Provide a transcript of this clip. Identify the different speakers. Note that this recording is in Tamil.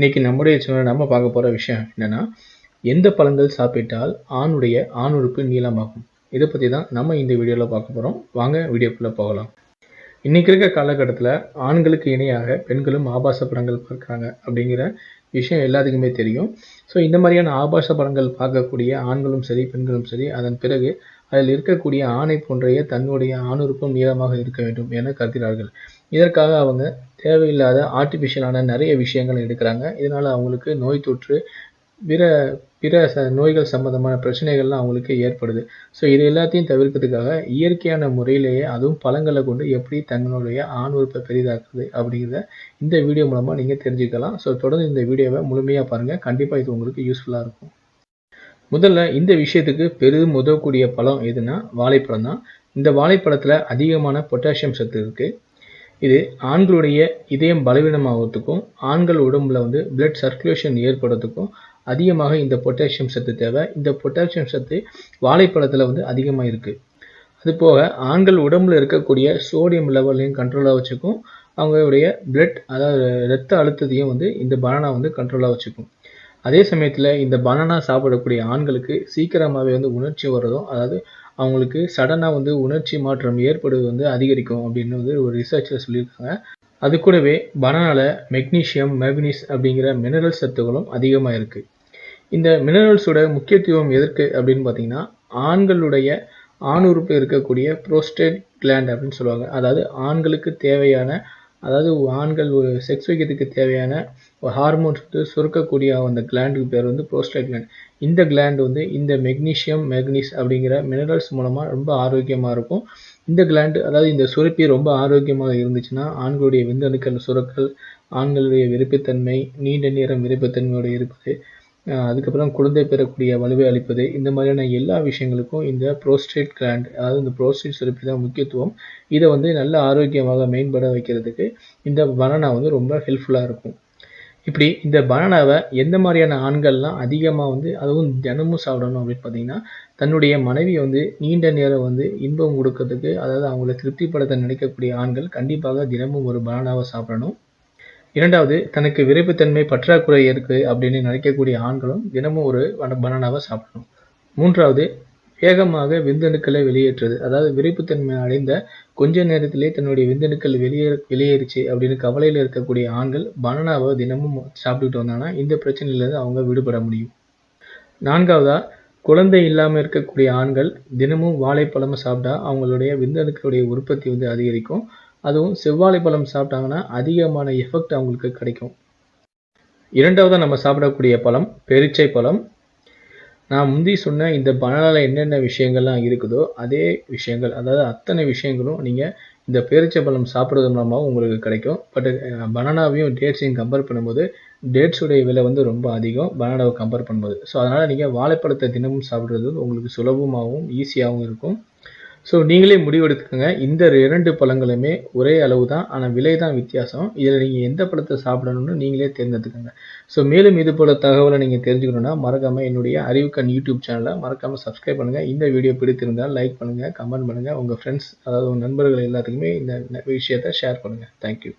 Speaker 1: இன்னைக்கு நம்முடைய சேனல் நம்ம பார்க்க போகிற விஷயம் என்னன்னா எந்த பழங்கள் சாப்பிட்டால் ஆணுடைய ஆணுறுப்பு நீளமாகும்? இதை பற்றி தான் நம்ம இந்த வீடியோவில் பார்க்க போகிறோம் வாங்க வீடியோக்குள்ளே போகலாம். இன்னைக்கு இருக்க காலகட்டத்தில் ஆண்களுக்கு இணையாக பெண்களும் ஆபாச படங்கள் பார்க்குறாங்க அப்படிங்கிற விஷயம் எல்லாத்துக்குமே தெரியும். ஸோ இந்த மாதிரியான ஆபாச படங்கள் பார்க்கக்கூடிய ஆண்களும் சரி பெண்களும் சரி அதன் பிறகு அதில் இருக்கக்கூடிய ஆணை போன்றைய தன்னுடைய ஆணுறுப்பும் நீளமாக இருக்க வேண்டும் என கருதுகிறார்கள். இதற்காக அவங்க தேவையில்லாத ஆர்டிஃபிஷியலான நிறைய விஷயங்கள் எடுக்கிறாங்க. இதனால் அவங்களுக்கு நோய் தொற்று பிற பிற ச நோய்கள் சம்மந்தமான பிரச்சனைகள்லாம் அவங்களுக்கு ஏற்படுது. ஸோ இது எல்லாத்தையும் தவிர்க்கிறதுக்காக இயற்கையான முறையிலேயே அதுவும் பழங்களை கொண்டு எப்படி தங்களுடைய ஆண் உறுப்பை பெரிதாக்குது அப்படிங்கிறத இந்த வீடியோ மூலமாக நீங்கள் தெரிஞ்சுக்கலாம். ஸோ தொடர்ந்து இந்த வீடியோவை முழுமையாக பாருங்கள் கண்டிப்பாக இது உங்களுக்கு யூஸ்ஃபுல்லாக இருக்கும். முதல்ல இந்த விஷயத்துக்கு பெரிதும் உதவக்கூடிய பழம் எதுனா வாழைப்பழம் தான். இந்த வாழைப்பழத்தில் அதிகமான பொட்டாசியம் சத்து இருக்குது இது ஆண்களுடைய இதயம் பலவீனமாகிறதுக்கும் ஆண்கள் உடம்புல வந்து பிளட் சர்க்குலேஷன் ஏற்படுறதுக்கும் அதிகமாக இந்த பொட்டாசியம் சத்து தேவை. இந்த பொட்டாசியம் சத்து வாழைப்பழத்தில் வந்து அதிகமாக இருக்குது அது போக ஆண்கள் உடம்புல இருக்கக்கூடிய சோடியம் லெவலையும் கண்ட்ரோலாக வச்சுக்கும். அவங்களுடைய பிளட் அதாவது ரத்த அழுத்தத்தையும் வந்து இந்த பனானா வந்து கண்ட்ரோலாக வச்சுக்கும். அதே சமயத்தில் இந்த பனானா சாப்பிடக்கூடிய ஆண்களுக்கு சீக்கிரமாகவே வந்து உணர்ச்சி வர்றதும் அதாவது அவங்களுக்கு சடனாக வந்து உணர்ச்சி மாற்றம் ஏற்படுவது வந்து அதிகரிக்கும் அப்படின்னு வந்து ஒரு ரிசர்ச்சில் சொல்லியிருக்காங்க. அது கூடவே பனானாவில் மெக்னீஷியம் மேக்னீஸ் அப்படிங்கிற மினரல் சத்துகளும் அதிகமாக இருக்குது இந்த மினரல்ஸோட முக்கியத்துவம் எதற்கு அப்படின்னு பார்த்தீங்கன்னா ஆண்களுடைய ஆணுறுப்பு இருக்கக்கூடிய ப்ரோஸ்டேட் கிளாண்ட் அப்படின்னு சொல்லுவாங்க. அதாவது ஆண்களுக்கு தேவையான அதாவது ஆண்கள் ஒரு செக்ஸ் வைக்கிறதுக்கு தேவையான ஒரு ஹார்மோன்ஸ் வந்து சுரக்கக்கூடிய அந்த கிளாண்டுக்கு பேர் வந்து ப்ரோஸ்டேட் கிளாண்ட் இந்த கிளாண்ட் வந்து இந்த மெக்னீஷியம் மெக்னீஸ் அப்படிங்கிற மினரல்ஸ் மூலமாக ரொம்ப ஆரோக்கியமாக இருக்கும். இந்த கிளாண்டு அதாவது இந்த சுரப்பி ரொம்ப ஆரோக்கியமாக இருந்துச்சுன்னா ஆண்களுடைய விந்தணுக்கள் சுரக்கல் ஆண்களுடைய விருப்பத்தன்மை நீண்ட நேரம் விருப்பத்தன்மையோடு இருப்பது அதுக்கப்புறம் குழந்தை பெறக்கூடிய வலுவை அளிப்பது இந்த மாதிரியான எல்லா விஷயங்களுக்கும் இந்த ப்ரோஸ்டேட் கிளாண்ட் அதாவது இந்த ப்ரோஸ்டேட் சுரப்பி தான் முக்கியத்துவம். இதை வந்து நல்ல ஆரோக்கியமாக மேம்பட வைக்கிறதுக்கு இந்த பனானா வந்து ரொம்ப ஹெல்ப்ஃபுல்லாக இருக்கும். இப்படி இந்த பனானாவை எந்த மாதிரியான ஆண்கள்லாம் அதிகமாக வந்து அதுவும் தினமும் சாப்பிடணும் அப்படின்னு பார்த்தீங்கன்னா தன்னுடைய மனைவியை வந்து நீண்ட நேரம் வந்து இன்பம் கொடுக்கறதுக்கு அதாவது அவங்கள திருப்திப்படுத்த நினைக்கக்கூடிய ஆண்கள் கண்டிப்பாக தினமும் ஒரு பனானாவை சாப்பிடணும். இரண்டாவது தனக்கு விரைப்புத்தன்மை பற்றாக்குறை இருக்கு அப்படின்னு நினைக்கக்கூடிய ஆண்களும் தினமும் ஒரு பனானாவை சாப்பிடணும். மூன்றாவது வேகமாக விந்தணுக்களை வெளியேற்றுறது. அதாவது விரைப்புத்தன்மை அடைந்த கொஞ்ச நேரத்திலே தன்னுடைய விந்தணுக்கள் வெளியே வெளியேறிச்சு அப்படின்னு கவலையில் இருக்கக்கூடிய ஆண்கள் பனானாவை தினமும் சாப்பிட்டுட்டு வந்தாங்கன்னா இந்த பிரச்சனையிலேருந்து அவங்க விடுபட முடியும். நான்காவதா குழந்தை இல்லாமல் இருக்கக்கூடிய ஆண்கள் தினமும் வாழைப்பழம் சாப்பிட்டா அவங்களுடைய விந்தணுக்களுடைய உற்பத்தி வந்து அதிகரிக்கும். அதுவும் செவ்வாழை பழம் சாப்பிட்டாங்கன்னா அதிகமான எஃபெக்ட் அவங்களுக்கு கிடைக்கும். இரண்டாவதாக நம்ம சாப்பிடக்கூடிய பழம் பெருச்சை பழம். நான் முந்தி சொன்ன இந்த பனானாவில் என்னென்ன விஷயங்கள்லாம் இருக்குதோ அதே விஷயங்கள் அதாவது அத்தனை விஷயங்களும் நீங்கள் இந்த பேரிச்சை பழம் சாப்பிட்றது மூலமாக உங்களுக்கு கிடைக்கும். பட் பனானாவையும் டேட்ஸையும் கம்பேர் பண்ணும்போது டேட்ஸுடைய விலை வந்து ரொம்ப அதிகம் பனானாவை கம்பேர் பண்ணும்போது. ஸோ அதனால் நீங்கள் வாழைப்பழத்தை தினமும் சாப்பிட்றது உங்களுக்கு சுலபமாகவும் ஈஸியாகவும் இருக்கும். ஸோ நீங்களே முடிவெடுத்துக்கோங்க. இந்த இரண்டு பழங்களுமே ஒரே அளவு தான் ஆனால் விலை தான் வித்தியாசம். இதில் நீங்கள் எந்த பழத்தை சாப்பிடணும்னு நீங்களே தேர்ந்தெடுத்துக்கோங்க. ஸோ மேலும் இது போல தகவலை நீங்கள் தெரிஞ்சுக்கணுன்னா மறக்காமல் என்னுடைய அறிவுக்கண் யூடியூப் சேனலை மறக்காமல் சப்ஸ்கிரைப் பண்ணுங்கள் இந்த வீடியோ பிடித்திருந்தால் லைக் பண்ணுங்கள் கமெண்ட் பண்ணுங்கள் உங்கள் ஃப்ரெண்ட்ஸ் அதாவது உங்கள் நண்பர்கள் எல்லாத்துக்குமே இந்த விஷயத்தை ஷேர் பண்ணுங்கள் தேங்க்யூ